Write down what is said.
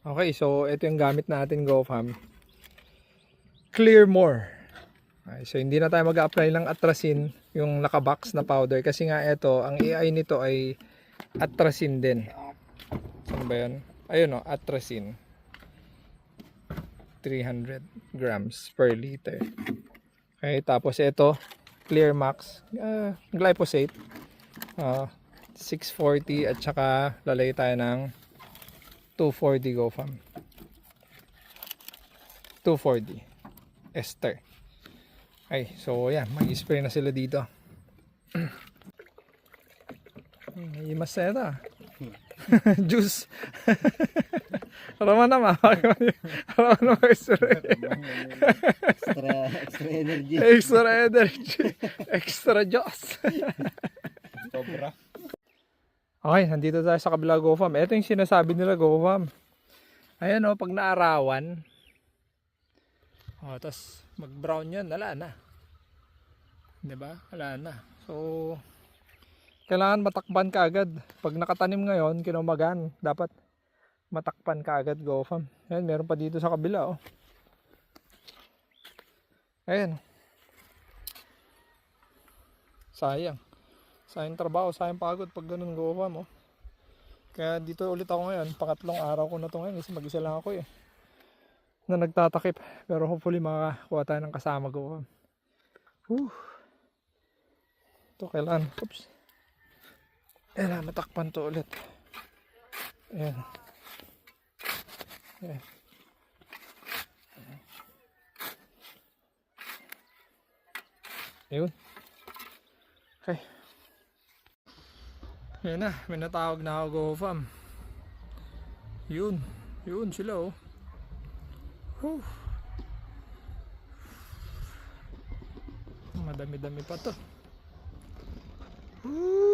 Okay, so ito yung gamit natin GoFam. Clearmore. Okay, so hindi na tayo mag-apply ng atrasin, yung nakabox na powder. Kasi nga ito, ang AI nito ay atrasin din. Saan ba yan? Ayun o, atrasin. 300 grams per liter. Okay, tapos ito, Clear Max, uh, glyphosate. Uh, 640 at saka lalagay tayo ng 240 GoFam. 240 ester. Okay, so yan, mag-spray na sila dito. May maseta. Juice. Rama naman. Rama naman extra, extra, extra energy. extra energy. Extra juice. Sobra. Okay, nandito tayo sa kabila GoFam. Ito yung sinasabi nila GoFam. Ayan o, pag naarawan. O, tapos mag-brown yan, wala na. ba? Wala na. So, kailangan matakpan ka agad. Pag nakatanim ngayon, kinumagan, dapat matakpan ka agad GoFam. Ayan, meron pa dito sa kabila oh. Ayan. Sayang. Sayang trabaho, sayang pagod pag ganun gawa mo. Kaya dito ulit ako ngayon, pangatlong araw ko na to ngayon kasi mag-isa lang ako eh. Na nagtatakip. Pero hopefully makakakuha tayo ng kasama ko. Whew. Ito kailan. Oops. Ayan, matakpan to ulit. Ayan. Ayan. Ayun. Okay. Yan na, may natawag na ako GoFam. Yun, yun sila oh. Whew. Madami-dami pa to. Whew.